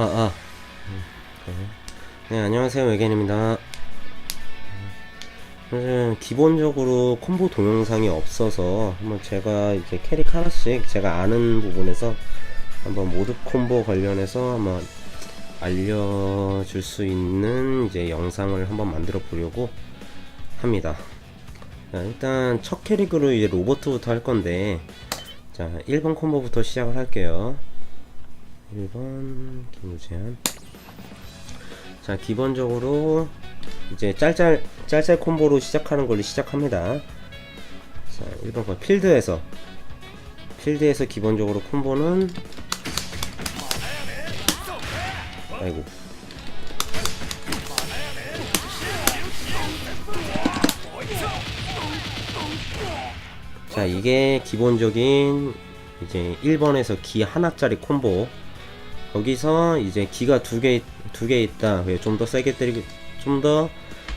아, 네, 안녕하세요. 외계인입니다. 기본적으로 콤보 동영상이 없어서 한번 제가 이제 캐릭 하나씩 제가 아는 부분에서 한번 모드 콤보 관련해서 한번 알려줄 수 있는 이제 영상을 한번 만들어 보려고 합니다. 자, 일단 첫 캐릭으로 이제 로버트부터 할 건데 자 1번 콤보부터 시작을 할게요 1번 김우재한 자 기본적으로 이제 짤짤 짤짤 콤보로 시작하는 걸로 시작합니다. 자 1번 거 필드에서. 필드에서 기본적으로 콤보는 아이고. 자 이게 기본적인 이제 1번에서 기 하나짜리 콤보 거기서 이제 기가 두 개 두 개 있다. 좀 더 세게 때리기 좀 더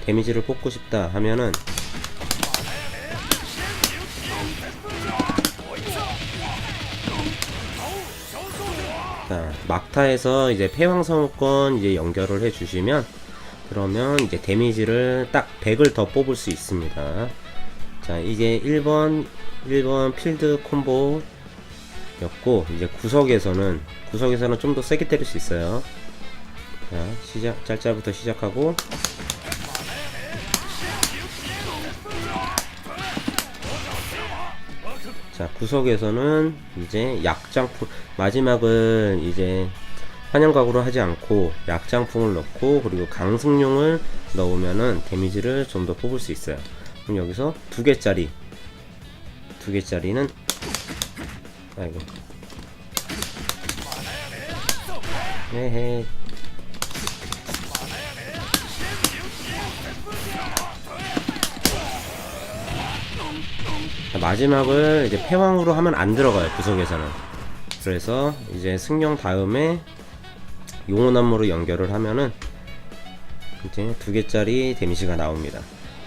데미지를 뽑고 싶다 하면은 자 막타에서 이제 폐왕성권 이제 연결을 해 주시면 그러면 이제 데미지를 딱 100을 더 뽑을 수 있습니다. 자 이게 1번 1번 필드 콤보 였고 이제 구석에서는 구석에서는 좀 더 세게 때릴 수 있어요. 자 시작 짤짤부터 시작하고. 자 구석에서는 이제 약장품 마지막은 이제 환영각으로 하지 않고 약장풍을 넣고 그리고 강승용을 넣으면은 데미지를 좀 더 뽑을 수 있어요. 그럼 여기서 두 개짜리 두 개짜리는 아이고. 자, 마지막을 이제 패왕으로 하면 안 들어가요 구석에서는. 그래서 이제 승용 다음에 용호나무로 연결을 하면은 이제 두 개짜리 데미지가 나옵니다.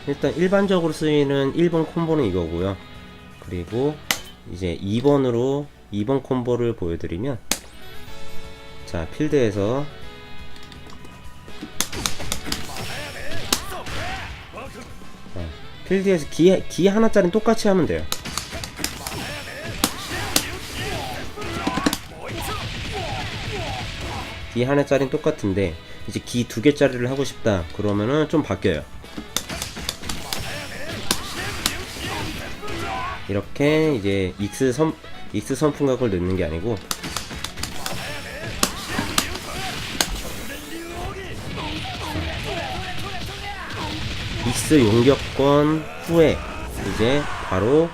일단 일반적으로 쓰이는 1번 콤보는 이거고요. 그리고 이제 2번으로 2번 콤보를 보여드리면 자 필드에서 자, 필드에서 기, 기 하나짜리는 똑같이 하면 돼요. 기 하나짜리는 똑같은데 이제 기 두 개짜리를 하고 싶다. 그러면은 좀 바뀌어요 이렇게 이제 익스 선 익스 선풍각을 넣는 게 아니고 익스 용격권 후에 이제 바로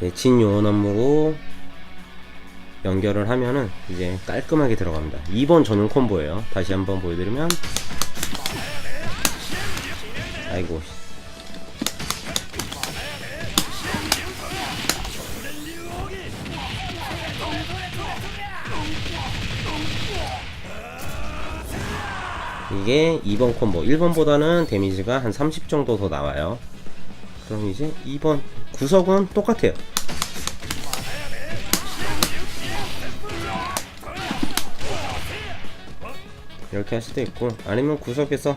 네, 진요원 업무로 연결을 하면은 이제 깔끔하게 들어갑니다. 2번 전용 콤보예요. 다시 한번 보여드리면 아이고 이게 2번 콤보. 1번보다는 데미지가 한 30 정도 더 나와요. 그럼 이제 2번 구석은 똑같아요. 이렇게 할 수도 있고 아니면 구석에서.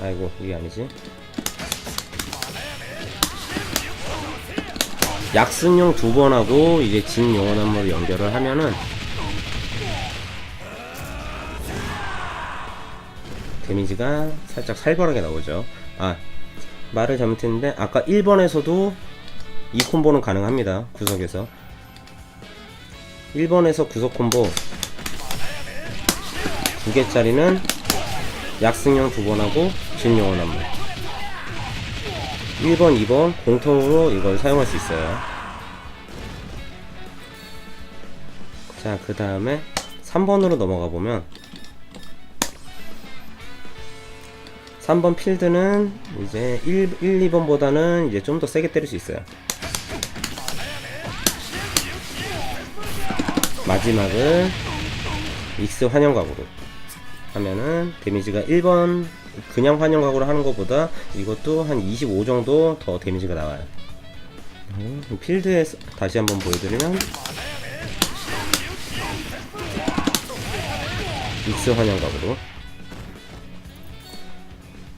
아이고 이게 아니지? 약승용 두 번 하고 이제 진 영원 한번 연결을 하면은 데미지가 살짝 살벌하게 나오죠. 아 말을 잘못했는데 아까 1번에서도 이 콤보는 가능합니다 구석에서. 1번에서 구석 콤보. 두 개짜리는 약승용 두번 하고 진영원 한번. 1번, 2번 공통으로 이걸 사용할 수 있어요. 자 그 다음에 3번으로 넘어가 보면 3번 필드는 이제 1, 1 2번보다는 이제 좀 더 세게 때릴 수 있어요. 마지막을 익스 환영각으로 하면은 데미지가 1번 그냥 환영각으로 하는 것보다 이것도 한 25 정도 더 데미지가 나와요. 음, 필드에 다시 한번 보여드리면 익스 환영각으로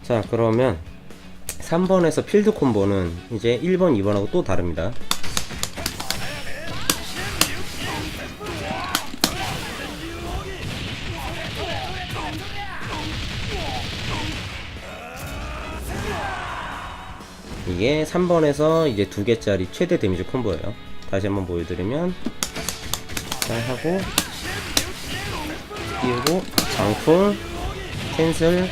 자 그러면 3번에서 필드 콤보는 이제 1번 2번하고 또 다릅니다 이게 3번에서 이제 두 개짜리 최대 데미지 콤보예요. 다시 한번 보여드리면 잘 하고 띄우고 장풍 캔슬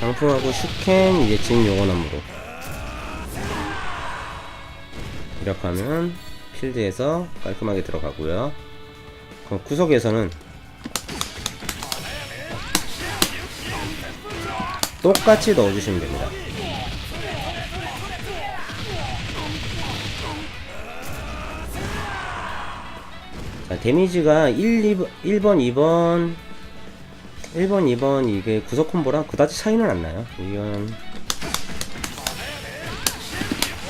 장풍하고 슈캔 이제 진 용원함으로 이렇게 하면 필드에서 깔끔하게 들어가고요. 그럼 구석에서는 똑같이 넣어주시면 됩니다. 자, 데미지가 1, 2번, 1번, 2번, 1번, 2번 이게 구석 콤보랑 그다지 차이는 안 나요. 이건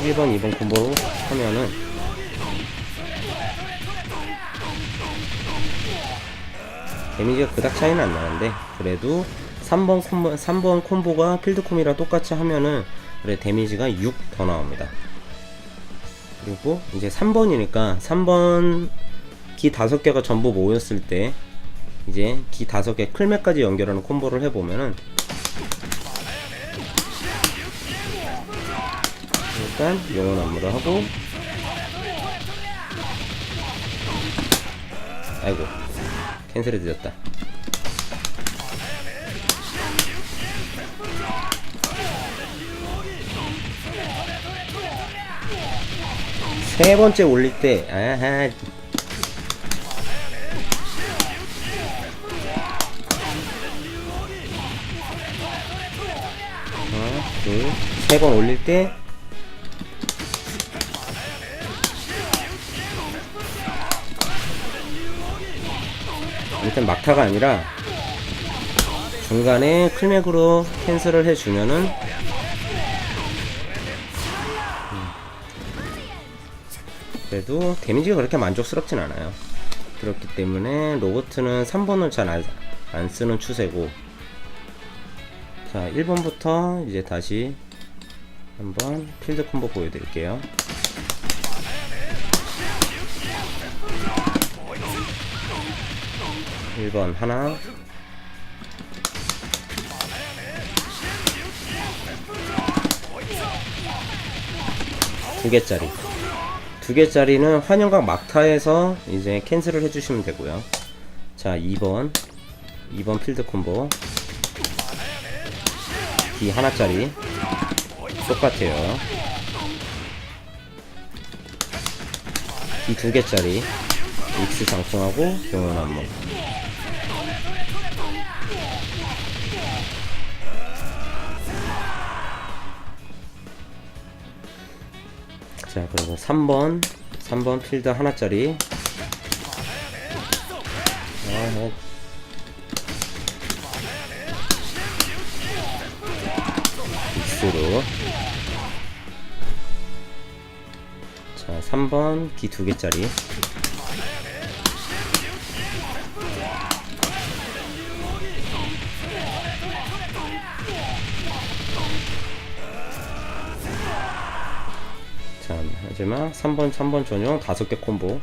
1번, 2번 콤보로 하면은 데미지가 그닥 차이는 안 나는데 그래도 3번 콤보, 3번 콤보가 필드 콤이랑 똑같이 하면은 그래 데미지가 6 더 나옵니다. 그리고 이제 3번이니까 3번 기 다섯 개가 전부 모였을 때 이제 기 다섯 개 클맥까지 연결하는 콤보를 해보면은 일단 영혼 안무를 하고 아이고 캔슬이 늦었다. 세 번째 올릴 때 아하 둘, 세 번 올릴 때 일단 막타가 아니라 중간에 클맥으로 캔슬을 해주면은 음, 그래도 데미지가 그렇게 만족스럽진 않아요. 그렇기 때문에 로보트는 3번을 잘 안 쓰는 추세고 자 1번부터 이제 다시 한번 필드 콤보 보여드릴게요. 일 번 하나. 두 개짜리. 두 개짜리는 환영각 막타에서 이제 캔슬을 해주시면 되고요. 자 2번. 2번 필드 콤보 D 하나짜리. 똑같아요. D 두 개짜리. X 장풍하고 병원 안무 자 그리고 3번. 3번 필드 하나짜리. 아, 네. X로 자 3번 기 두 개짜리 자 마지막 3번 3번 전용 다섯 개 콤보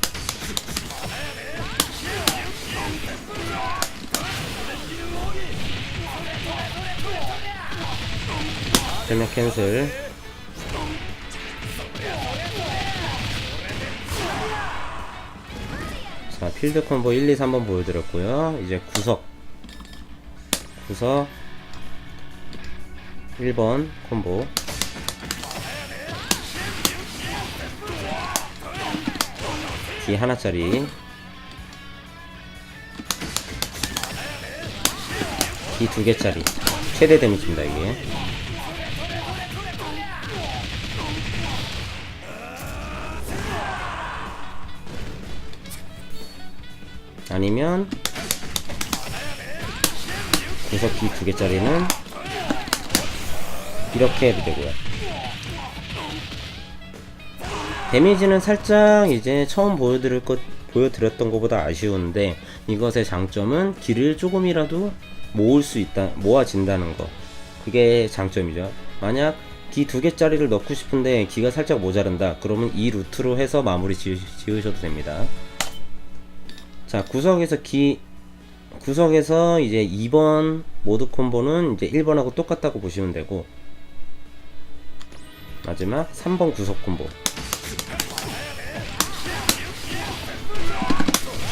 헬멧 캔슬 자 필드 콤보 1, 2, 3번 보여드렸고요. 이제 구석. 구석. 1번 콤보. D 하나짜리. D 두 개짜리. 최대 데미지입니다 이게 아니면 구석기 두 개짜리는 이렇게 해도 되고요. 데미지는 살짝 이제 처음 보여드릴 것 보여드렸던 것보다 아쉬운데 이것의 장점은 길을 조금이라도 모을 수 있다 모아진다는 거. 그게 장점이죠. 만약 기 두 개짜리를 넣고 싶은데 기가 살짝 모자른다. 그러면 이 루트로 해서 마무리 지, 지으셔도 됩니다 자 구석에서 기 구석에서 이제 2번 모드 콤보는 이제 1번하고 똑같다고 보시면 되고 마지막 3번 구석 콤보.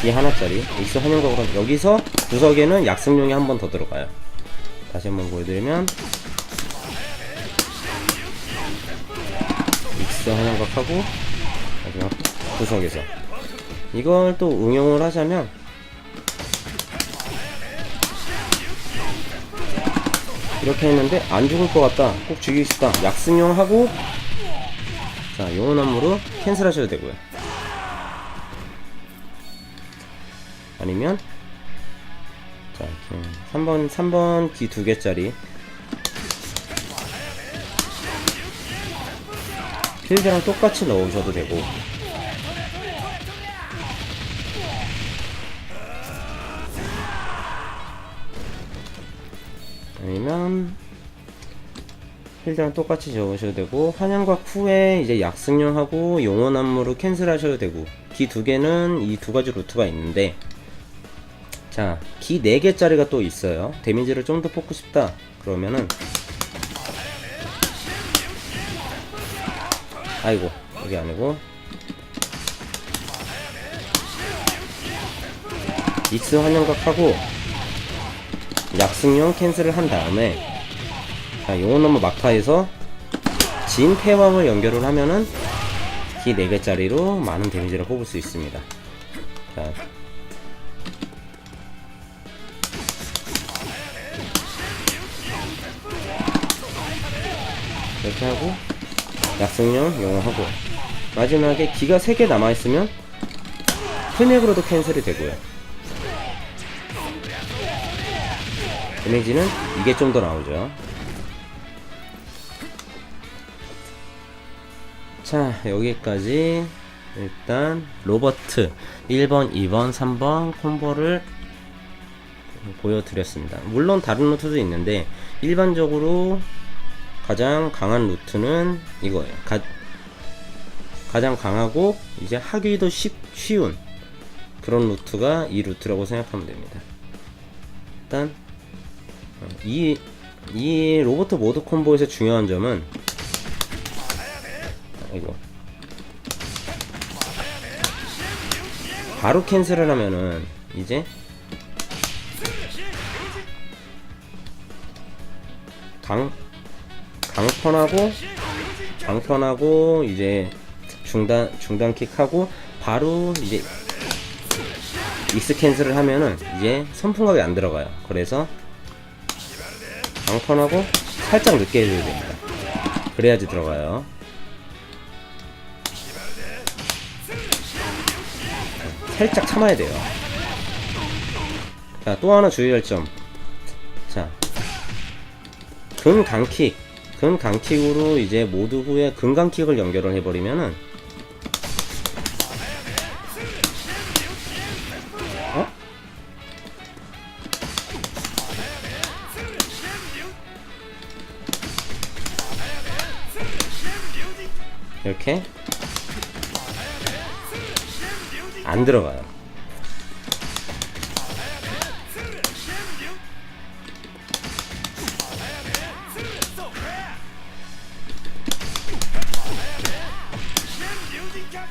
이 하나짜리 익스 환영각으로 여기서 구석에는 약승용이 한 번 더 들어가요. 다시 한번 보여드리면 익스 환영각하고 마지막 구석에서 이걸 또 응용을 하자면 이렇게 했는데 안 죽을 것 같다. 꼭 죽이고 싶다. 약승용 하고 자 안무로 캔슬 하셔도 되고요. 아니면 자 이렇게 3번 3번 기두 개짜리 필드랑 똑같이 넣으셔도 되고 필드랑 똑같이 적으셔도 되고 환영각 후에 이제 약승용하고 용원 안무로 캔슬 하셔도 되고 기 두 개는 이 두 가지 루트가 있는데 자, 기 4개짜리가 또 있어요. 데미지를 좀 더 뽑고 싶다. 그러면은 아이고, 여기 아니고 익스 환영각하고 약승용 캔슬을 한 다음에 자, 용원 넘버 막타에서 진 패왕을 연결을 하면은 기 4개짜리로 많은 데미지를 뽑을 수 있습니다. 자, 이렇게 하고 약승용 영어하고 마지막에 기가 3개 남아있으면 흔액으로도 캔슬이 되고요. 데미지는 이게 좀 더 나오죠 자 여기까지 일단 로버트 1번 2번 3번 콤보를 보여드렸습니다 물론 다른 루트도 있는데 일반적으로 가장 강한 루트는 이거예요. 가, 가장 강하고 이제 하기도 쉽, 쉬운 그런 루트가 이 루트라고 생각하면 됩니다. 일단 어, 이, 이 로버트 모드 콤보에서 중요한 점은 이거 바로 캔슬을 하면은 이제 강 강편하고 강편하고 이제 중단 중단 킥하고 바로 이제 익스 캔슬을 하면은 이제 선풍각이 안 들어가요. 그래서 강편하고 살짝 늦게 해줘야 됩니다. 그래야지 들어가요. 살짝 참아야 돼요. 자, 또 하나 주의할 점. 자, 금 강킥 금 강킥으로 이제 모드 후에 금 강킥을 연결을 해버리면은 안 들어가요.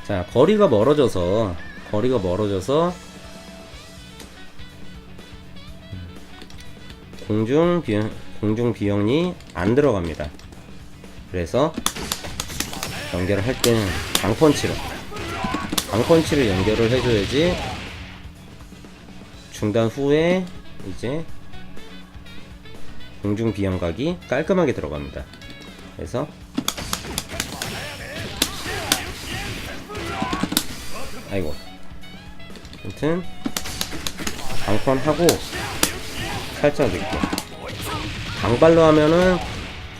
자, 거리가 멀어져서 거리가 멀어져서 공중 비용 공중 비용이 안 들어갑니다. 그래서 연결을 할 때는 강펀치로 강펀치를 연결을 해줘야지. 중단 후에 이제 공중 비양각이 깔끔하게 들어갑니다. 그래서 아이고. 아무튼 강펀하고 살짝 늦게 강발로 하면은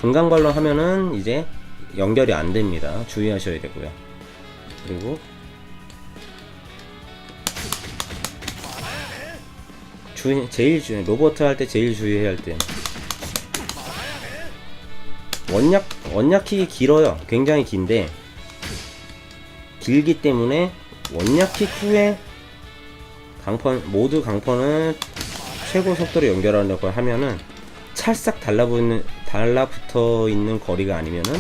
금강발로 하면은 이제 연결이 안 됩니다. 주의하셔야 되고요. 그리고 주 제일 주 로버트 할 때 제일 주의해야 할 때 원약 원약킥이 길어요. 굉장히 긴데 길기 때문에 원약킥 후에 강펀 모두 강펀을 최고 속도로 연결하려고 하면은 찰싹 달라붙는 달라붙어 있는 거리가 아니면은 어,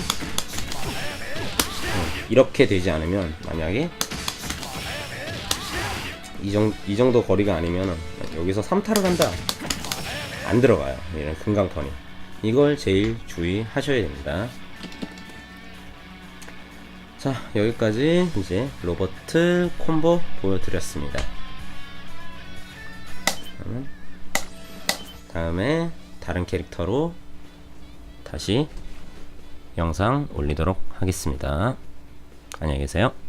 이렇게 되지 않으면 만약에 이, 정, 이 정도 거리가 아니면 여기서 3타를 한다. 안 들어가요. 이런 금강펀이. 이걸 제일 주의하셔야 됩니다. 자 여기까지 이제 로버트 콤보 보여드렸습니다. 다음에 다른 캐릭터로 다시 영상 올리도록 하겠습니다. 안녕히 계세요